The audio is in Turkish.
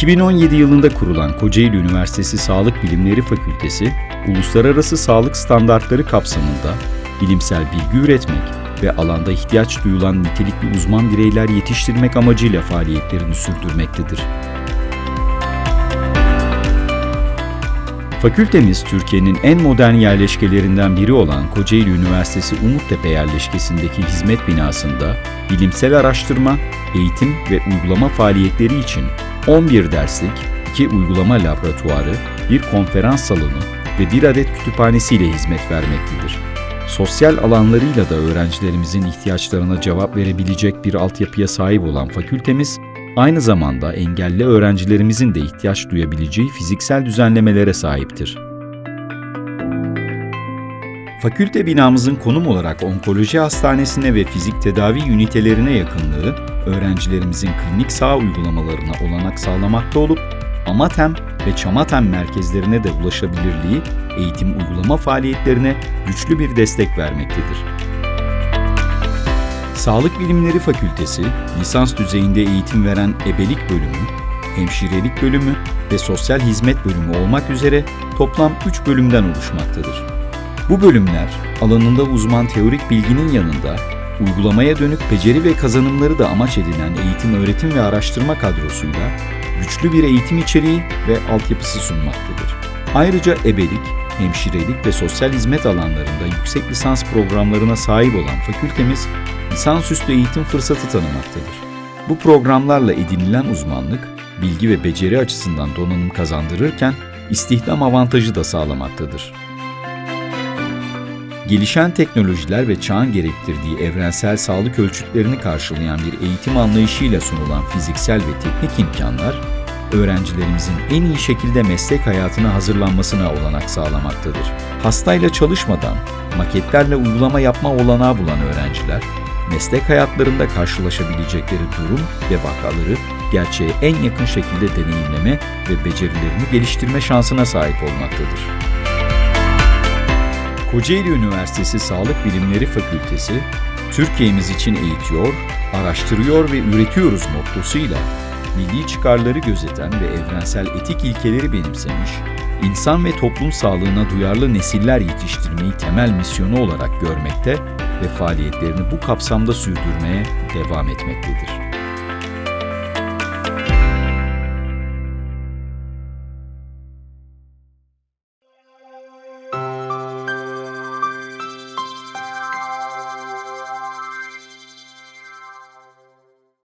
2017 yılında kurulan Kocaeli Üniversitesi Sağlık Bilimleri Fakültesi, uluslararası sağlık standartları kapsamında bilimsel bilgi üretmek ve alanda ihtiyaç duyulan nitelikli uzman bireyler yetiştirmek amacıyla faaliyetlerini sürdürmektedir. Fakültemiz Türkiye'nin en modern yerleşkelerinden biri olan Kocaeli Üniversitesi Umuttepe yerleşkesindeki hizmet binasında bilimsel araştırma, eğitim ve uygulama faaliyetleri için 11 derslik, 2 uygulama laboratuvarı, bir konferans salonu ve bir adet kütüphanesiyle hizmet vermektedir. Sosyal alanlarıyla da öğrencilerimizin ihtiyaçlarına cevap verebilecek bir altyapıya sahip olan fakültemiz, aynı zamanda engelli öğrencilerimizin de ihtiyaç duyabileceği fiziksel düzenlemelere sahiptir. Fakülte binamızın konum olarak onkoloji hastanesine ve fizik tedavi ünitelerine yakınlığı, öğrencilerimizin klinik sağ uygulamalarına olanak sağlamakta olup, Amatem ve Çamatem merkezlerine de ulaşabilirliği, eğitim uygulama faaliyetlerine güçlü bir destek vermektedir. Sağlık Bilimleri Fakültesi, lisans düzeyinde eğitim veren ebelik bölümü, hemşirelik bölümü ve sosyal hizmet bölümü olmak üzere toplam 3 bölümden oluşmaktadır. Bu bölümler alanında uzman teorik bilginin yanında uygulamaya dönük beceri ve kazanımları da amaç edinen eğitim, öğretim ve araştırma kadrosuyla güçlü bir eğitim içeriği ve altyapısı sunmaktadır. Ayrıca ebelik, hemşirelik ve sosyal hizmet alanlarında yüksek lisans programlarına sahip olan fakültemiz lisansüstü eğitim fırsatı tanımaktadır. Bu programlarla edinilen uzmanlık, bilgi ve beceri açısından donanım kazandırırken istihdam avantajı da sağlamaktadır. Gelişen teknolojiler ve çağın gerektirdiği evrensel sağlık ölçütlerini karşılayan bir eğitim anlayışıyla sunulan fiziksel ve teknik imkanlar, öğrencilerimizin en iyi şekilde meslek hayatına hazırlanmasına olanak sağlamaktadır. Hastayla çalışmadan, maketlerle uygulama yapma olanağı bulan öğrenciler, meslek hayatlarında karşılaşabilecekleri durum ve vakaları gerçeğe en yakın şekilde deneyimleme ve becerilerini geliştirme şansına sahip olmaktadır. Kocaeli Üniversitesi Sağlık Bilimleri Fakültesi, Türkiye'miz için eğitiyor, araştırıyor ve üretiyoruz mottosuyla milli çıkarları gözeten ve evrensel etik ilkeleri benimsemiş, insan ve toplum sağlığına duyarlı nesiller yetiştirmeyi temel misyonu olarak görmekte ve faaliyetlerini bu kapsamda sürdürmeye devam etmektedir.